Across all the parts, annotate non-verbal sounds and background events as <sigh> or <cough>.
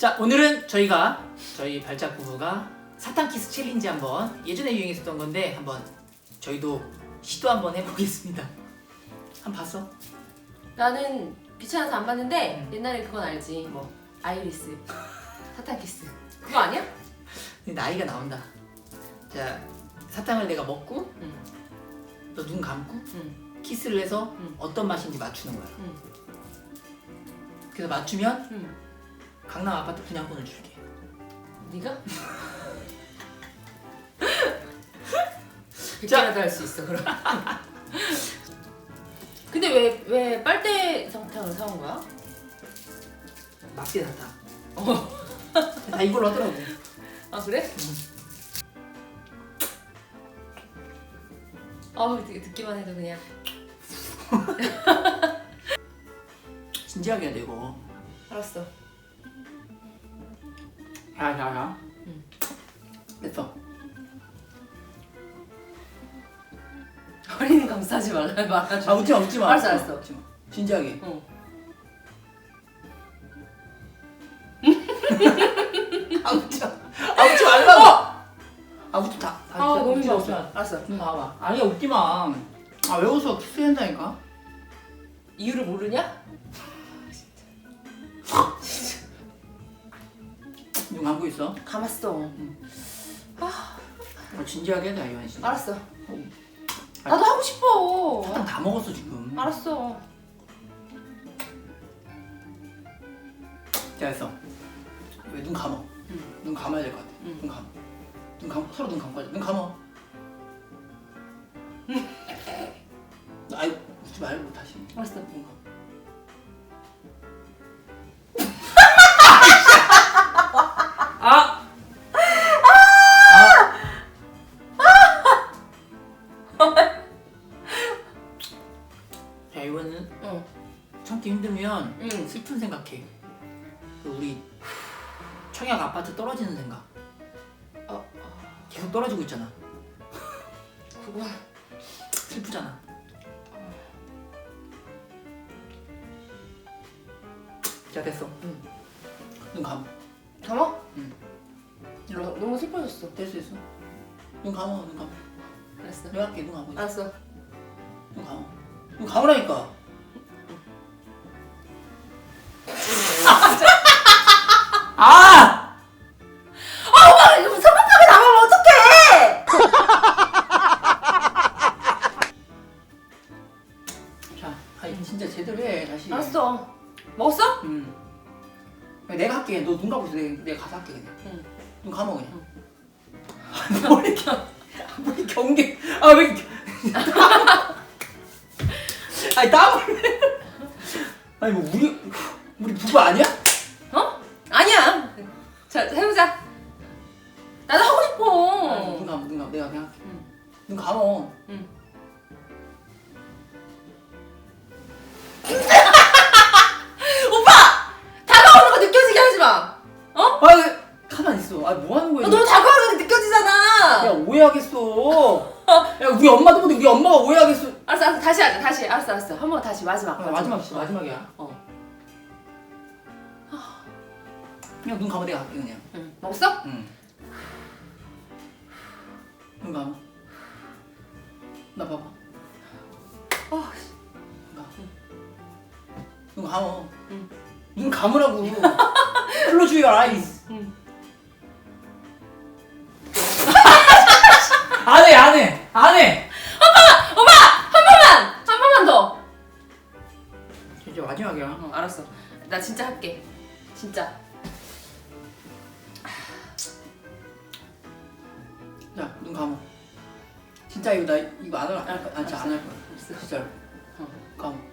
자 오늘은 저희가 저희 발작 부부가 사탕 키스 챌린지 한번 예전에 유행했었던 건데 한번 저희도 시도 한번 해보겠습니다. 한 번 봤어? 나는 귀찮아서 안 봤는데 음. 옛날에 그건 알지 뭐 아이리스 <laughs> 사탕 키스 그거 아니야? 나이가 나온다. 자 사탕을 내가 먹고 응. 너 눈 감고 응. 키스를 해서 응. 어떤 맛인지 맞추는 거야. 응. 그래서 맞추면 응. 강남 아파트 분양권을 줄게. 네가? <laughs> 백개라도 할 수 있어 그럼. <laughs> 근데 왜 왜 빨대 사탕을 사온 거야? 막대 사탕. 어. <laughs> 다 이걸로 하더라고. 아 그래? 아우 되게 듣기만 해도 그냥 진지하게 해야 돼 이거. 알았어. 야야야. 응. 됐어. 허리는 감싸지 말라 말아줘. 아 웃지 마 웃지 마. 알았어, 알았어. 웃지 마. 진지하게. 어. <laughs> 아 웃지 마. 아 웃지 말라고. 아 웃지 다. 아 너무 웃지 마. 웃지 마. 알았어. 눈 봐봐. 아니야 웃지 마. 아 왜 웃어? 키스한다니까. 이유를 모르냐? 눈 감고 있어. 감았어. 아, 진지하게 해야 돼 이완 씨. 알았어. 나도 하고 싶어. 사탕 다 먹었어 지금. 알았어. 자 됐어. 왜 눈 감어? 응. 눈 감아야 될 것 같아. 응. 눈 감어. 눈 감고 서로 눈 감고 하자. 눈 감어. 아이 웃지 말고 다시. 알았어. 응. 슬픈 생각해. 그 우리 청약 아파트 떨어지는 생각. 어, 어. 계속 떨어지고 있잖아. 그거 슬프잖아. 자 됐어. 응. 눈 감어. 담아? 응. 너, 너무 슬퍼졌어. 됐어 됐어. 눈 감어 눈 감어. 알았어. 내가 할게 눈. 있어. 알았어. 눈 감어. 눈 감으라니까. 먹었어? 응. 내가 할게. 너 눈 감고 있어. 내가, 내가 가서 할게 그냥. 응. 눈 감어 그냥. <laughs> 아, 뭐 이렇게 뭐 이렇게 경계. 아왜 이렇게. 아니 땀을. 왜- 아니 뭐 우리 우리 부부 아니야? 어? 아니야. 자, 해보자. 나도 하고 아, 눈 싶어. 감어 눈 감어. 내가 그냥 할게. 응. 눈 감어. 응. 아 뭐 하는 거야? 어, 너무 다가오는 게 느껴지잖아. 야 오해하겠어. 야 우리 엄마도 보는데 우리 엄마가 오해하겠어. 알았어, 알았어. 다시 하자. 다시. 알았어, 알았어. 한 번 다시 마지막. 아, 마지막 씨 마지막이야. 어. 그냥 눈 감어 내가 할게 그냥. 응. 먹었어? 응. 눈 감어. 나 봐봐. 어, 씨. 눈 감어. 응. 눈 감으라고. Eyes. 응. 안 안 해, 안 해. 한 번만! 한 번만 더! 진짜 마지막이야. 어, 알았어. 나 진짜 할게. 진짜. 자, 눈 감어. 진짜 이거 나 이거 안 할, 안 할. 아, 진짜 안 할 거야. 진짜로. 어. 감어. 아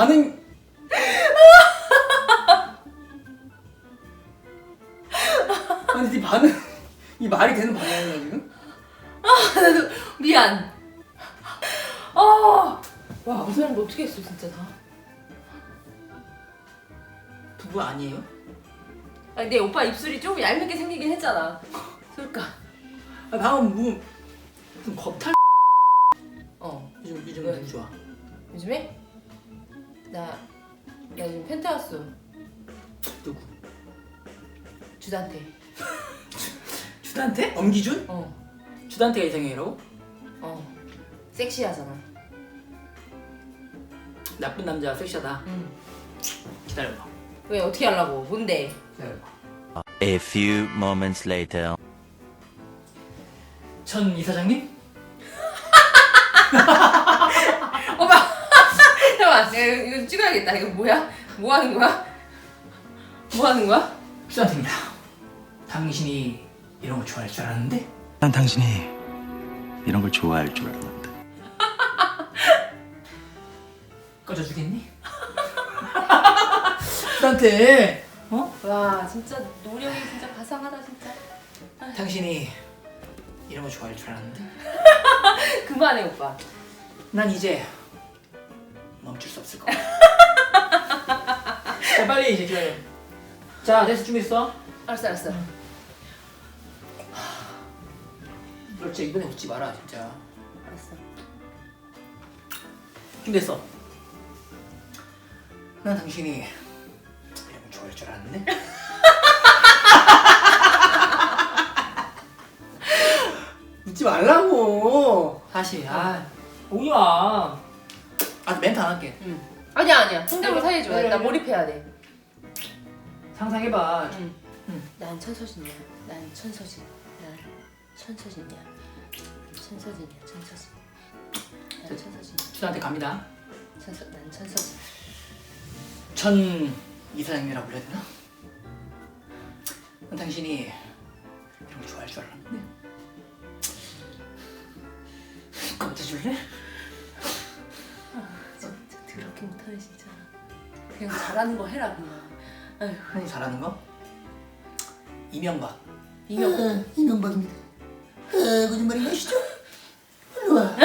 반응. <laughs> 아니, 네 반응. 이 말이 되는 반응이야 지금? 나도 미안. 어. 와, 무슨 거 어떻게 했어, 진짜 다. 부부 아니에요? 아니, 내 오빠 입술이 좀 얄밉게 생기긴 했잖아. 그러니까. 아, 방금 뭐 무슨 겁탈 어. 요즘 요즘 왜? 누구 좋아? 요즘에 나, 나 요즘 펜타우스 누구? 주단태. <laughs> 주단태? 엄기준? 어. 주단태가 이상형이라고? 어. 섹시하잖아. 나쁜 남자 섹시하다. 응. 기다려봐. 왜 어떻게 하려고? 뭔데? 기다려봐. A few moments later. 전 이사장님? <laughs> 오빠! 잠깐만, 내가 이거 찍어야겠다. 이거 뭐야? 뭐 하는 거야? 뭐 하는 거야? 주단태입니다. 당신이 이런 거 좋아할 줄 알았는데 난 당신이 이런 걸 좋아할 줄 알았는데. <laughs> 꺼져주겠니? <laughs> 주단태 어? 와, 진짜 노력이 진짜 가상하다, 진짜. 당신이 이런 거 좋아할 줄 알았는데 <laughs> 그만해, 오빠. 난 이제 멈출 수 없을 거야. 자 빨리 이제 기다려. 자 됐어 준비했어? 알았어, 알았어. 그렇지 이번에 웃지 마라 진짜. 알았어. 준비했어. 난 당신이 이런 거 좋아할 줄 알았는데. <laughs> 웃지 말라고. 다시. 아 마. 아 멘트 안 할게. 응. 아니야, 아니야. 내가- 사이해줘. 나 몰입해야 돼. 상상해봐. 응. 응. 난 천서진이야. 난 천서진. 난 천서진이야. 천서진이야. 천서진. 난 천서진. 주한테 갑니다. 천서. 난 천서진. 전 이사장님이라고 불러야 되나? 난 당신이 이런 거 좋아할 줄 알았는데. 꺼져줄래? 그냥 잘하는 거 해라 그냥. 아휴. 형이 잘하는 거? 이명박. 이명. 이명박입니다. 거짓말이 하시죠? 일로 와.